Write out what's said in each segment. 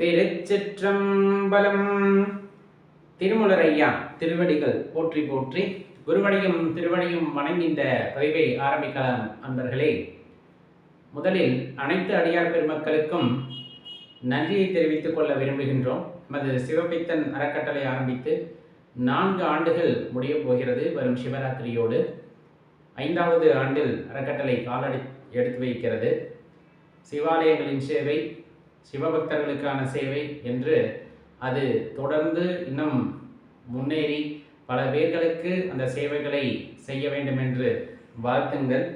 திருச்சிற்றம்பலம். திருமுலர் ஐயா திருவடிகள் போற்றி போற்றி குருவடியும் திருவடியும் வணங்கி இந்த பதிவை ஆரம்பிக்கலாம் அன்பர்களே. முதலில் அனைத்து அடியார் பெருமக்களுக்கும் நன்றியை தெரிவித்துக் கொள்ள விரும்புகின்றோம். நமது சிவபித்தன் அறக்கட்டளை ஆரம்பித்து நான்கு ஆண்டுகள் முடியப் போகிறது வரும் சிவராத்திரியோடு. ஐந்தாவது ஆண்டில் அறக்கட்டளை காலடி எடுத்து வைக்கிறது. சிவாலயங்களின் சேவை சிவபக்தர்களுக்கான சேவை என்று அது தொடர்ந்து இன்னும் முன்னேறி பல பேர்களுக்கு அந்த சேவைகளை செய்ய வேண்டும் என்று வாழ்த்துங்கள்.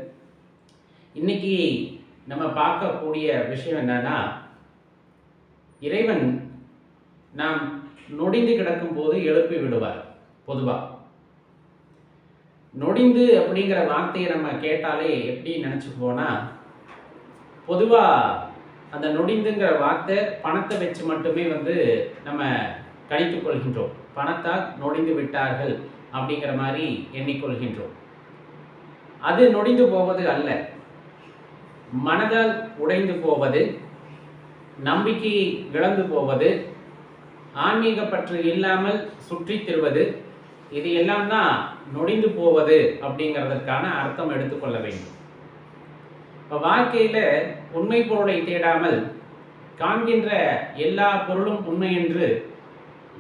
இன்னைக்கு நம்ம பார்க்கக்கூடிய விஷயம் என்னன்னா இறைவன் நாம் நொடிந்து கிடக்கும் போது எழுப்பி விடுவார் பொதுவாக நொடிந்து அப்படிங்கிற வார்த்தையை நம்ம கேட்டாலே எப்படி நினச்சிக்குவோன்னா பொதுவாக அந்த நொடிந்துங்கிற வார்த்தை பணத்தை வச்சு மட்டுமே வந்து நம்ம கணித்து கொள்கின்றோம். பணத்தால் நொடிந்து விட்டார்கள் அப்படிங்கிற மாதிரி எண்ணிக்கொள்கின்றோம். அது நொடிந்து போவது அல்ல. மனதால் உடைந்து போவது நம்பிக்கையை இழந்து போவது ஆன்மீக பற்று இல்லாமல் சுற்றி திருவது இது எல்லாம் தான் நொடிந்து போவது அப்படிங்கிறதற்கான அர்த்தம் எடுத்துக்கொள்ள வேண்டும். இப்போ வாழ்க்கையில் உண்மை பொருளை தேடாமல் காண்கின்ற எல்லா பொருளும் உண்மை என்று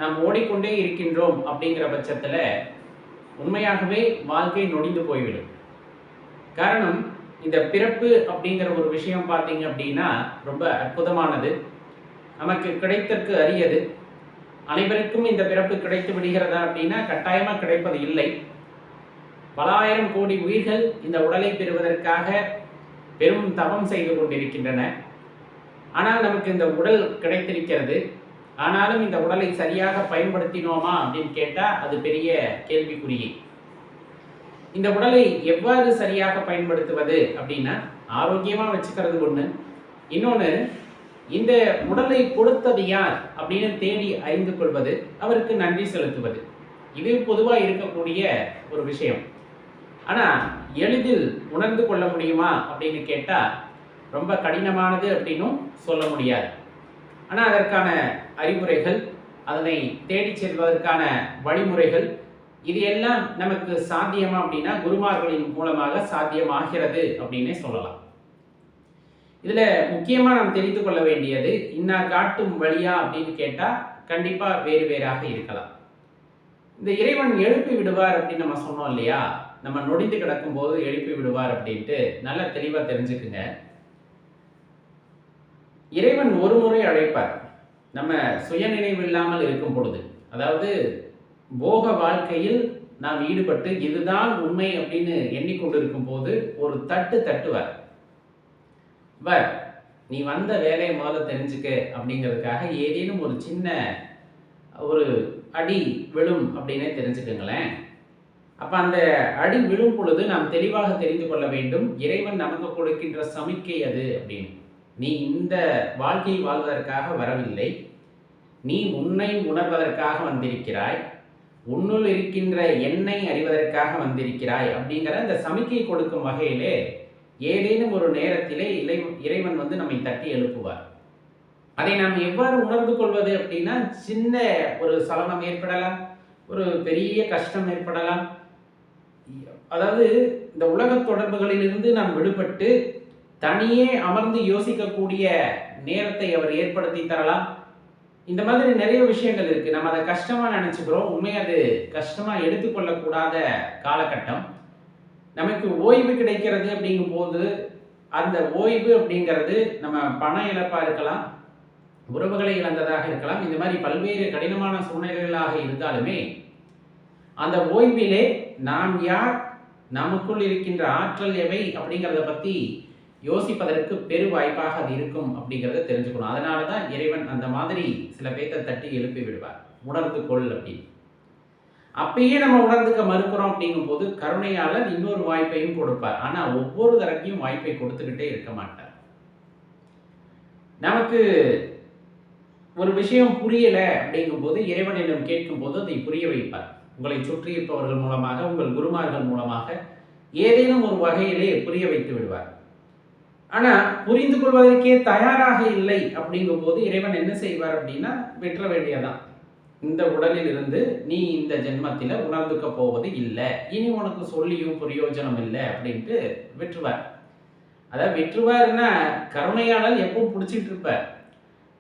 நாம் ஓடிக்கொண்டே இருக்கின்றோம் அப்படிங்கிற பட்சத்தில் உண்மையாகவே வாழ்க்கை நொடிந்து போய்விடும். காரணம் இந்த பிறப்பு அப்படிங்கிற ஒரு விஷயம் பார்த்தீங்க அப்படின்னா ரொம்ப அற்புதமானது. நமக்கு கிடைத்தற்கு அரியது. அனைவருக்கும் இந்த பிறப்பு கிடைத்து விடுகிறதா அப்படின்னா கட்டாயமாக கிடைப்பது இல்லை. பலாயிரம் கோடி உயிர்கள் இந்த உடலை பெறுவதற்காக பெரும் தவம் செய்து கொண்டிருக்கின்றன. ஆனால் நமக்கு இந்த உடல் கிடைத்திருக்கிறது. ஆனாலும் இந்த உடலை சரியாக பயன்படுத்தினோமா அப்படின்னு கேட்டால் அது பெரிய கேள்விக்குறியே. இந்த உடலை எவ்வாறு சரியாக பயன்படுத்துவது அப்படின்னா ஆரோக்கியமாக வச்சுக்கிறது ஒன்று இன்னொன்று இந்த உடலை கொடுத்தது யார் அப்படின்னு தேடி அறிந்து கொள்வது அவருக்கு நன்றி செலுத்துவது. இது பொதுவாக இருக்கக்கூடிய ஒரு விஷயம். ஆனால் எளிதில் உணர்ந்து கொள்ள முடியுமா அப்படின்னு கேட்டால் ரொம்ப கடினமானது அப்படின்னும் சொல்ல முடியாது. ஆனால் அதற்கான அறிவுரைகள் அதனை தேடி செல்வதற்கான வழிமுறைகள் இது எல்லாம் நமக்கு சாத்தியமா அப்படின்னா குருமார்களின் மூலமாக சாத்தியமாகிறது அப்படின்னே சொல்லலாம். இதில் முக்கியமாக நாம் தெரிந்து கொள்ள வேண்டியது இன்னார் காட்டும் வழியா அப்படின்னு கேட்டால் கண்டிப்பாக வேறு வேறாக இருக்கலாம். இந்த இறைவன் எழுப்பி விடுவார் அப்படின்னு நம்ம சொன்னோம் இல்லையா? நம்ம நொடிந்து கிடக்கும் போது எழுப்பி விடுவார் அப்படின்ட்டு நல்லா தெளிவாக தெரிஞ்சுக்குங்க. இறைவன் ஒரு முறை அழைப்பார். நம்ம சுயநினைவு இல்லாமல் இருக்கும் பொழுது. அதாவது போக வாழ்க்கையில் நாம் ஈடுபட்டு இதுதான் உண்மை அப்படின்னு எண்ணிக்கொண்டிருக்கும் போது ஒரு தட்டு தட்டுவார். வர் நீ வந்த வேலையை முதல்ல தெரிஞ்சுக்க அப்படிங்கிறதுக்காக ஏதேனும் ஒரு சின்ன ஒரு அடி விழும் அப்படின்னே தெரிஞ்சுக்கங்களேன். அப்போ அந்த அடி விழும் பொழுது நாம் தெளிவாக தெரிந்து கொள்ள வேண்டும் இறைவன் நமக்கு கொடுக்கின்ற சமிக்கை அது அப்படின்னு. நீ இந்த வாழ்க்கை வாழ்வதற்காக வரவில்லை. நீ உன்னை உணர்வதற்காக வந்திருக்கிறாய். உன்னுள் இருக்கின்ற எண்ணை அறிவதற்காக வந்திருக்கிறாய் அப்படிங்கிற அந்த சமிக்கை கொடுக்கும் வகையிலே ஏதேனும் ஒரு நேரத்திலே இறை இறைவன் வந்து நம்மை தட்டி எழுப்புவார். அதை நாம் எவ்வாறு உணர்ந்து கொள்வது அப்படின்னா சின்ன ஒரு சலனம் ஏற்படலாம் ஒரு பெரிய கஷ்டம் ஏற்படலாம். அதாவது இந்த உலக தொடர்புகளிலிருந்து நாம் விடுபட்டு தனியே அமர்ந்து யோசிக்கக்கூடிய நேரத்தை அவர் ஏற்படுத்தி தரலாம். இந்த மாதிரி நிறைய விஷயங்கள் இருக்கு. நம்ம அதை கஷ்டமா நினைச்சுக்கிறோம். உண்மை அது கஷ்டமா எடுத்துக்கொள்ளக்கூடாத காலகட்டம். நமக்கு ஓய்வு கிடைக்கிறது அப்படிங்கும் போது அந்த ஓய்வு அப்படிங்கிறது நம்ம பண இழப்பா இருக்கலாம். உறவுகளை இழந்ததாக இருக்கலாம். இந்த மாதிரி பல்வேறு கடினமான சூழ்நிலைகளாக இருந்தாலுமே அந்த ஓய்விலே நாம் யார் நமக்குள் இருக்கின்ற ஆற்றல் எவை அப்படிங்கிறத பற்றி யோசிப்பதற்கு பெரு வாய்ப்பாக அது இருக்கும் அப்படிங்கிறத தெரிஞ்சுக்கணும். அதனால தான் இறைவன் அந்த மாதிரி சில பேர்த்த தட்டி எழுப்பி விடுவார். உணர்ந்து கொள் அப்படின்னு. அப்பயே நம்ம உணர்ந்துக்க மறுக்கிறோம் அப்படிங்கும் போது கருணையாளர் இன்னொரு வாய்ப்பையும் கொடுப்பார். ஆனால் ஒவ்வொரு தரப்பையும் வாய்ப்பை கொடுத்துக்கிட்டே இருக்க மாட்டார். நமக்கு ஒரு விஷயம் புரியலை அப்படிங்கும்போது இறைவனிடம் கேட்கும்போது அதை புரிய வைப்பார். உங்களை சுற்றி இருப்பவர்கள் மூலமாக உங்கள் குருமார்கள் மூலமாக ஏதேனும் ஒரு வகையிலே புரிய வைத்து விடுவார். ஆனால் புரிந்து கொள்வதற்கே தயாராக இல்லை அப்படிங்கும் போது இறைவன் என்ன செய்வார் அப்படின்னா வெற்ற வேண்டியதான் இந்த உடலில் இருந்து நீ இந்த ஜென்மத்தில் உணர்ந்துக்க போவது இல்லை. இனி உனக்கு சொல்லியும் பிரயோஜனம் இல்லை அப்படின்ட்டு வெற்றுவார் அதாவது வெற்றுவார்னா கருணையாளர் எப்பவும் பிடிச்சிட்டு இருப்பார்.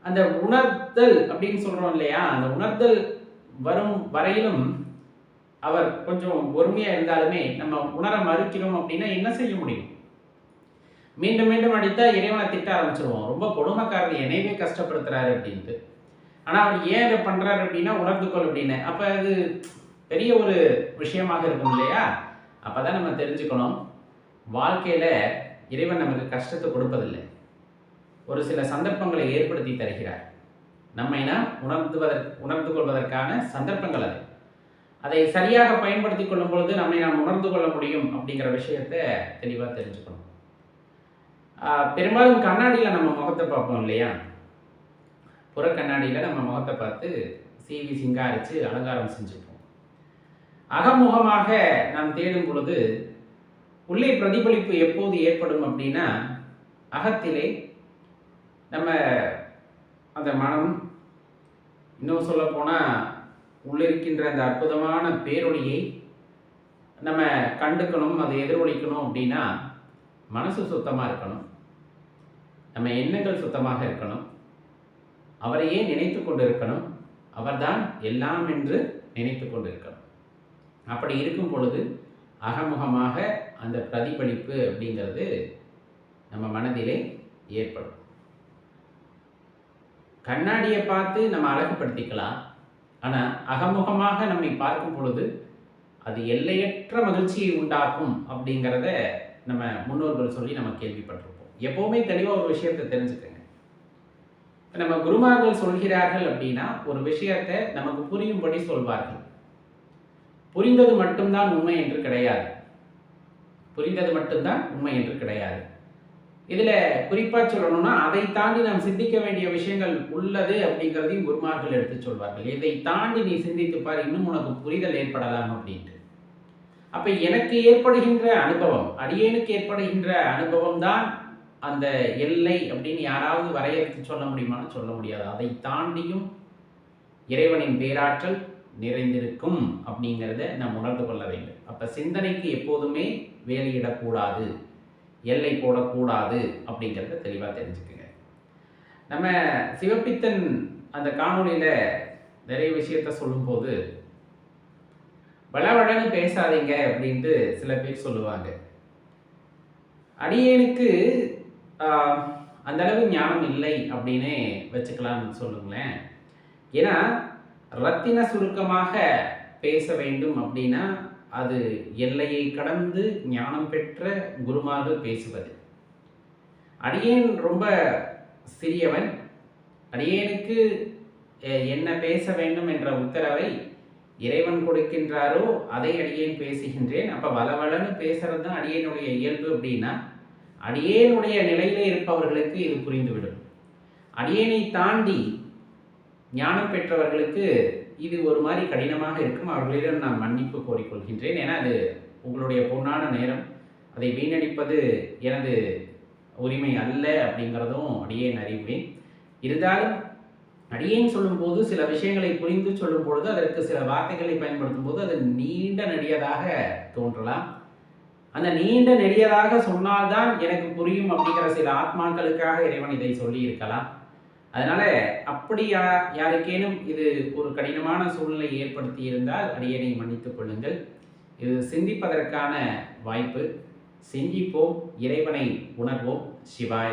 அந்த உணர்தல் அப்படின்னு சொல்றோம் இல்லையா? அந்த உணர்தல் வரும் வரையிலும் அவர் கொஞ்சம் பொறுமையா இருந்தாலுமே நம்ம உணர மறுக்கிறோம் அப்படின்னா என்ன செய்ய முடியும்? மீண்டும் மீண்டும் அடித்தா இறைவனை திட்ட ஆரம்பிச்சிருவோம். ரொம்ப கொடுமைக்காரர் என்னையவே கஷ்டப்படுத்துறாரு அப்படின்ட்டு. ஆனா அவர் ஏன் இதை பண்றாரு அப்படின்னா உணர்ந்து கொள் அப்படின்னு. அப்ப அது பெரிய ஒரு விஷயமாக இருக்கும் இல்லையா? அப்பதான் நம்ம தெரிஞ்சுக்கணும். வாழ்க்கையில இறைவன் நமக்கு கஷ்டத்தை கொடுப்பதில்லை. ஒரு சில சந்தர்ப்பங்களை ஏற்படுத்தி தருகிறார். நம்மை உணர்த்துவதற்கு உணர்ந்துவதற்கு உணர்ந்து கொள்வதற்கான சந்தர்ப்பங்கள் அது. அதை சரியாக பயன்படுத்தி கொள்ளும் பொழுது நம்மை நாம் உணர்ந்து கொள்ள முடியும் அப்படிங்கிற விஷயத்தை தெளிவாக தெரிஞ்சுக்கணும். பெரும்பாலும் கண்ணாடியில் நம்ம முகத்தை பார்ப்போம் இல்லையா? புற கண்ணாடியில் நம்ம முகத்தை பார்த்து சீவி சிங்காரித்து அலங்காரம் செஞ்சுப்போம். அகமுகமாக நாம் தேடும் பொழுது உள்ளே பிரதிபலிப்பு எப்போது ஏற்படும் அப்படின்னா அகத்திலே நம்ம அந்த மனம் இன்னும் சொல்ல போனால் உள்ளிருக்கின்ற அந்த அற்புதமான பேரொழியை நம்ம கண்டுக்கணும் அதை எதிரொலிக்கணும் அப்படின்னா மனசு சுத்தமாக இருக்கணும். நம்ம எண்ணங்கள் சுத்தமாக இருக்கணும். அவரையே நினைத்து கொண்டு இருக்கணும் அவர்தான் எல்லாம் என்று நினைத்து கொண்டு இருக்கணும் அப்படி இருக்கும் பொழுது அகமுகமாக அந்த பிரதிபலிப்பு அப்படிங்கிறது நம்ம மனதிலே ஏற்படும். கண்ணாடியை பார்த்து நம்ம அழகுபடுத்திக்கலாம். ஆனால் அகமுகமாக நம்மை பார்க்கும் பொழுது அது எல்லையற்ற மகிழ்ச்சியை உண்டாக்கும் அப்படிங்கிறத நம்ம முன்னோர்கள் சொல்லி நம்ம கேள்விப்பட்டிருப்போம். எப்போவுமே தெளிவாக ஒரு விஷயத்தை தெரிஞ்சுக்கங்க. நம்ம குருமார்கள் சொல்கிறார்கள் அப்படின்னா ஒரு விஷயத்தை நமக்கு புரியும்படி சொல்வார்கள். புரிந்தது மட்டும்தான் உண்மை என்று கிடையாது. புரிந்தது மட்டும்தான் உண்மை என்று கிடையாது. இதில் குறிப்பாக சொல்லணும்னா அதை தாண்டி நாம் சிந்திக்க வேண்டிய விஷயங்கள் உள்ளது அப்படிங்கிறதையும் குருமார்கள் எடுத்து சொல்வார்கள். இதை தாண்டி நீ சிந்தித்து பார் இன்னும் உனக்கு புரிதல் ஏற்படலாம் அப்படின்ட்டு. அப்போ எனக்கு ஏற்படுகின்ற அனுபவம் அடியேனுக்கு ஏற்படுகின்ற அனுபவம் தான் அந்த எல்லை அப்படின்னு யாராவது வரையறுத்து சொல்ல முடியுமான்னு சொல்ல முடியாது. அதை தாண்டியும் இறைவனின் பேராற்றல் நிறைந்திருக்கும் அப்படிங்கிறத நாம் உணர்ந்து கொள்ள வேண்டும். அப்போ சிந்தனைக்கு எப்போதுமே வேலையிடக்கூடாது எல்லை போடக்கூடாது அப்படிங்கிறத தெளிவாக தெரிஞ்சுக்குங்க. நம்ம சிவப்பித்தன் அந்த காணொளியில் நிறைய விஷயத்த சொல்லும்போது வளவழன்னு பேசாதீங்க அப்படின்ட்டு சில பேர் சொல்லுவாங்க. அடியேனுக்கு அந்தளவு அந்த அளவு ஞானம் இல்லை அப்படின்னே வச்சுக்கலாம்னு சொல்லுங்களேன். ஏன்னா ரத்தின சுருக்கமாக பேச வேண்டும் அப்படின்னா அது எல்லையை கடந்து ஞானம் பெற்ற குருமார்கள் பேசுவது. அடியேன் ரொம்ப சிறியவன். அடியேனுக்கு என்ன பேச வேண்டும் என்ற உத்தரவை இறைவன் கொடுக்கின்றாரோ அதை அடியேன் பேசுகின்றேன். அப்போ வளவளன்னு பேசுறது தான் அடியேனுடைய இயல்பு அப்படின்னா அடியேனுடைய நிலையில இருப்பவர்களுக்கு இது புரிந்துவிடும். அடியேனை தாண்டி ஞானம் பெற்றவர்களுக்கு இது ஒரு மாதிரி கடினமாக இருக்கும். அவர்களிடம் நான் மன்னிப்பு கோரிக்கொள்கின்றேன். ஏன்னா அது உங்களுடைய பொன்னான நேரம். அதை வீணடிப்பது எனது உரிமை அல்ல அப்படிங்கிறதும் அடியேன் அறிவேன் இருந்தாலும் அடியேன் சொல்லும்போது சில விஷயங்களை புரிந்து சொல்லும் பொழுது அதற்கு சில வார்த்தைகளை பயன்படுத்தும் போது அது நீண்ட நெடியதாக தோன்றலாம். அந்த நீண்ட நெடியதாக சொன்னால்தான் எனக்கு புரியும் அப்படிங்கிற சில ஆத்மாக்களுக்காக இறைவன் இதை சொல்லி இருக்கலாம் அதனால அப்படி யா யாருக்கேனும் இது ஒரு கடினமான சூழ்நிலை ஏற்படுத்தி இருந்தால் அடியனை மன்னித்துக் கொள்ளுங்கள். இது சிந்திப்பதற்கான வாய்ப்பு. சிந்திப்போம். இறைவனை உணர்வோம். சிவாய்